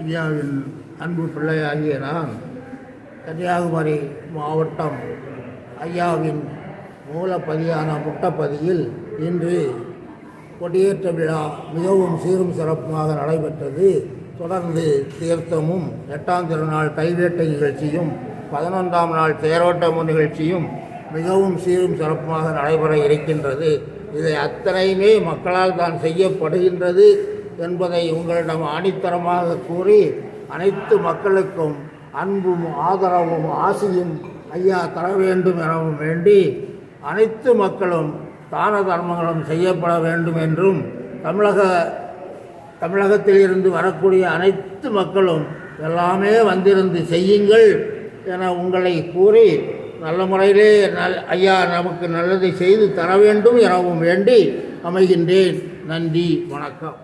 இந்தியாவின் அன்பு பிள்ளையாகிய நான் கன்னியாகுமரி மாவட்டம் ஐயாவின் மூலப்பதியான முட்டப்பதியில் இன்று கொடியேற்ற விழா மிகவும் சீரும் சிறப்புமாக நடைபெற்றது. தொடர்ந்து தீர்த்தமும் எட்டாம் திருநாள் கைவேட்டை நிகழ்ச்சியும் பதினொன்றாம் நாள் தேரோட்டமு நிகழ்ச்சியும் மிகவும் சீரும் சிறப்புமாக நடைபெற இருக்கின்றது. இதை அத்தனையுமே மக்களால் தான் செய்யப்படுகின்றது. என்பதை உங்களிடம் ஆணித்தரமாக கூறி அனைத்து மக்களுக்கும் அன்பும் ஆதரவும் ஆசையும் ஐயா தர வேண்டும் எனவும் வேண்டி அனைத்து மக்களும் தான தர்மங்களும் செய்யப்பட வேண்டும் என்றும் தமிழக தமிழகத்தில் இருந்து வரக்கூடிய அனைத்து மக்களும் எல்லாமே வந்திருந்து செய்யுங்கள் என உங்களை கூறி நல்ல முறையிலே நல் ஐயா நமக்கு நல்லதை செய்து தர வேண்டும் எனவும் வேண்டி அமைகின்றேன். நன்றி வணக்கம்.